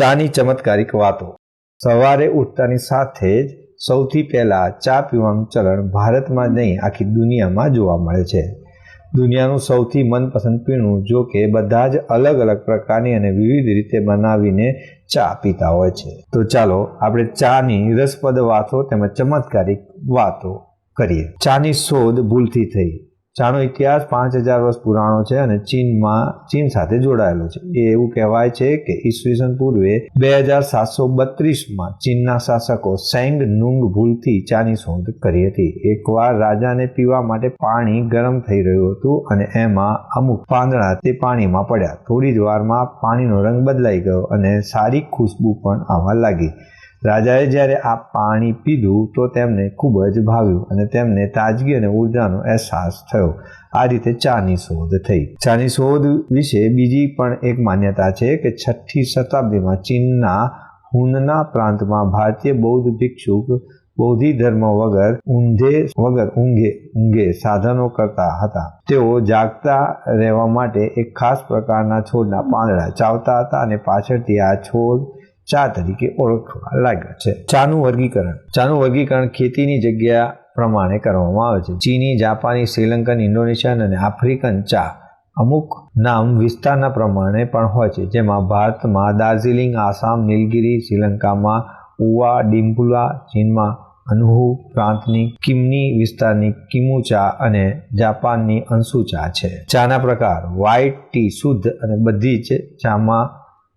ચાની ચમત્કારિક વાતો. સવારે ઉઠતાની સાથે જ સૌથી પહેલાં ચા પીવાનું ચલણ ભારતમાં નહીં, આખી દુનિયામાં જોવા મળે છે. દુનિયાનું સૌથી મનપસંદ પીણું જો કે બધા જ અલગ અલગ પ્રકારની અને વિવિધ રીતે બનાવીને ચા પીતા હોય છે. તો ચાલો આપણે ચાની રસપ્રદ વાતો તેમજ ચમત્કારિક વાતો કરીએ. ચાની શોધ ભૂલથી થઈ. ચાનો ઇતિહાસ પાંચ હજાર વર્ષ પુરાણો છે અને ચીનમાં, ચીન સાથે જોડાયેલો છે. એ એવું કહેવાય છે કે ઈસવીસન પૂર્વે બે હજાર સાતસો બત્રીસમાં ચીનના શાસકો સેંગ નુંગ ભૂલથી ચાની શોધ કરી હતી. એકવાર રાજાને પીવા માટે પાણી ગરમ થઈ રહ્યું હતું અને એમાં અમુક પાંદડા તે પાણીમાં પડ્યા. થોડી જ વારમાં પાણીનો રંગ બદલાઈ ગયો અને સારી ખુશ્બુ પણ આવવા લાગી. રાજાએ જ્યારે આ પાણી પીધું તો તેમને ખૂબ જ ભાવ્યું અને તેમને તાજગી અને ઉર્જાનો અહેસાસ થયો. આ રીતે ચાની શોધ થઈ. ચાની શોધ વિશે બીજી પણ એક માન્યતા છે કે છઠ્ઠી શતાબ્દીમાં ચીનના હુનના પ્રાંતમાં ભારતીય બૌદ્ધ ભિક્ષુક બૌદ્ધિ ધર્મ વગર ઊંધે વગર ઊંઘે ઊંઘે સાધનો કરતા હતા. તેઓ જાગતા રહેવા માટે એક ખાસ પ્રકારના છોડના પાંદડા ચાવતા હતા અને પાછળથી આ છોડ ચા તરીકે ઓળખવા લાગ્યા છે. ચાનું વર્ગીકરણ. ચાનું વર્ગીકરણ ખેતીની જગ્યા પ્રમાણે કરવામાં આવે છે. ચીની, જાપાની, શ્રીલંકન, ઇન્ડોનેશિયન અને આફ્રિકન ચા અમુક નામ વિસ્તારના પ્રમાણે પણ હોય છે. જેમાં ભારતમાં દાર્જિલિંગ, આસામ, નીલગિરી, શ્રીલંકામાં ઉવા, ડિમ્પુલા, ચીનમાં અનહુ પ્રાંતની કિમની વિસ્તારની કિમુ ચા અને જાપાનની અંશુ ચા છે. ચાના પ્રકાર વ્હાઇટ ટી શુદ્ધ અને બધી જ ચામાં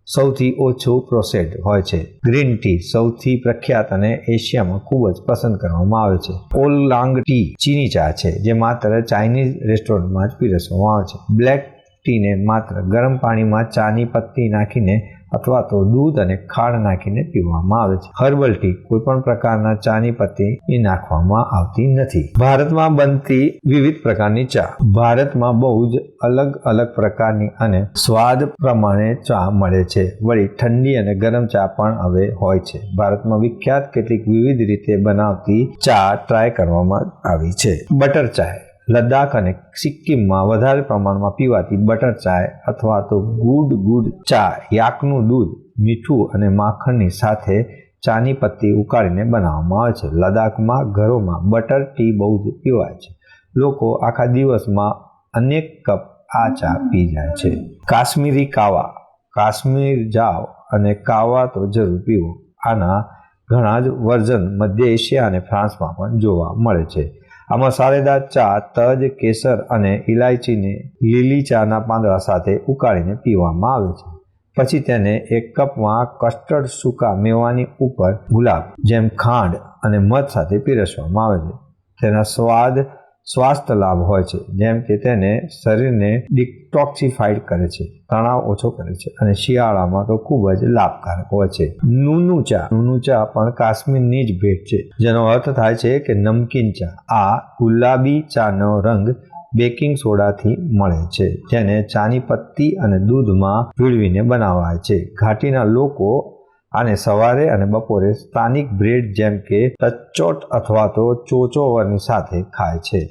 સૌથી ઓછું પ્રોસેડ હોય છે. ગ્રીન ટી સૌથી પ્રખ્યાત અને એશિયામાં ખૂબ જ પસંદ કરવામાં આવે છે. ઓલાંગ ટી ચીની ચા છે, જે માત્ર ચાઇનીઝ રેસ્ટોરન્ટમાં જ પીરસવામાં આવે છે. બ્લેક ટીને માત્ર ગરમ પાણીમાં ચાની પત્તી નાખીને અથવા તો દૂધ અને ખાંડ નાખીને પીવામાં આવે છે. હર્બલ ટી કોઈ પણ પ્રકારના ચાની પત્તી નાખવામાં આવતી નથી. ભારતમાં બનતી વિવિધ પ્રકારની ચા. ભારતમાં બહુ જ અલગ અલગ પ્રકારની અને સ્વાદ પ્રમાણે ચા મળે છે. વળી ઠંડી અને ગરમ ચા પણ હવે હોય છે. ભારતમાં વિખ્યાત કેટલીક વિવિધ રીતે બનાવતી ચા ટ્રાય કરવામાં આવી છે. બટર ચાય. લદ્દાખ અને સિક્કિમમાં વધારે પ્રમાણમાં પીવાતી બટર ચાય અથવા તો ગુડ ગુડ ચા, યાકનું દૂધ, મીઠું અને માખણની સાથે ચાની પત્તી ઉકાળીને બનાવવામાં આવે છે. લદ્દાખમાં ઘરોમાં બટર, ટી બહુ જ પીવાય છે. લોકો આખા દિવસમાં અનેક કપ આ ચા પી જાય છે. કાશ્મીરી કાવા, કાશ્મીર જાઓ અને કાવા તો જરૂર પીવો. આના ઘણા જ વર્ઝન મધ્ય એશિયા અને ફ્રાન્સમાં પણ જોવા મળે છે. આ સારેદા ચા, તજ, કેસર અને ઇલાયચીને લીલી ચાના પાંદડા સાથે ઉકાળીને પીવામાં આવે છે. પછી તેને એક કપમાં કસ્ટર્ડ સૂકા મેવાની ઉપર ગુલાબ, જેમ ખાંડ અને મધ સાથે પીરસવામાં આવે છે. તેના સ્વાદ સ્વાસ્થ્ય લાભ હોય છે. જેમ કે તેને શરીરને ડિટોક્સિફાઈડ કરે છે, તણાવ ઓછો કરે છે અને શિયાળામાં તો ખૂબ જ લાભકારક હોય છે. નૂનું ચા. નૂનું ચા પણ કાશ્મીરની જ ભેટ છે, જેનો અર્થ થાય છે કે નમકીન ચા. આ ગુલાબી ચાનો રંગ બેકિંગ સોડાથી મળે છે, જેને ચાની પત્તી અને દૂધમાં ભીળવીને બનાવાય છે. ઘાટીના લોકો આને સવારે અને બપોરે સ્થાનિક બ્રેડ જેમ કે તચોટ અથવા તો ચોચોવરની સાથે ખાય છે.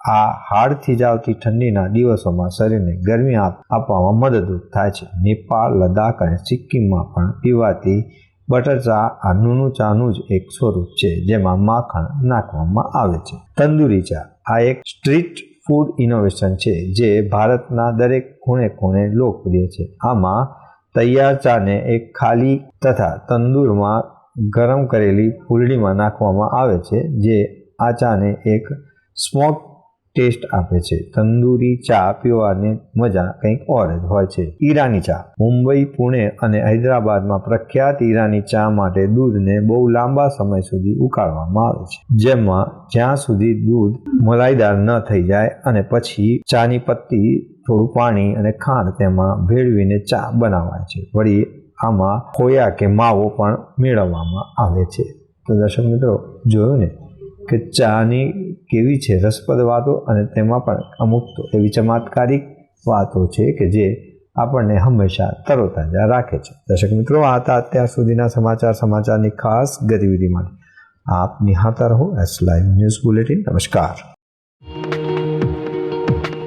આ હાડથી જાવતી ઠંડીના દિવસોમાં શરીરને ગરમી આપવામાં મદદરૂપ થાય છે. નેપાળ, લદ્દાખ અને સિક્કિમમાં પણ પીવાતી બટર ચા આ નૂનું ચાનું જ એક સ્વરૂપ છે, જેમાં માખણ નાખવામાં આવે છે. તંદૂરી ચા આ એક સ્ટ્રીટ ફૂડ ઇનોવેશન છે, જે ભારતના દરેક ખૂણે ખૂણે લોકપ્રિય છે. આમાં તૈયાર ચાને એક ખાલી તથા તંદૂરમાં ગરમ કરેલી ફૂલડીમાં નાખવામાં આવે છે, જે આ ચાને એક સ્મોક ટેસ્ટ આપે છે. તંદૂરી ચા પીવાની મજા કંઈક ઓર જ હોય છે. ઈરાની ચા. મુંબઈ, પુણે અને હૈદરાબાદમાં પ્રખ્યાત ઈરાની ચા માટે દૂધને બહુ લાંબા સમય સુધી ઉકાળવામાં આવે છે. જેમાં જ્યાં સુધી દૂધ મલાઈદાર ન થઈ જાય અને પછી ચાની પત્તી, થોડું પાણી અને ખાંડ તેમાં ભેળવીને ચા બનાવાય છે. વળી આમાં ખોયા કે માવો પણ મેળવવામાં આવે છે. તો દર્શક મિત્રો, જોયું ને? કે ચાની કેવી છે? રસપ્રદ વાતો અને તેમાં પણ અમુક તો એવી ચમત્કારિક વાતો છે કે જે આપણને હંમેશા તરોતાજા રાખે છે. દર્શક મિત્રો, આ હતા અત્યાર સુધીના સમાચાર, સમાચારની ખાસ ગતિવિધિ માટે. આપ નિહાતા રહો એસ લાઈવ ન્યૂઝ બુલેટિન નમસ્કાર.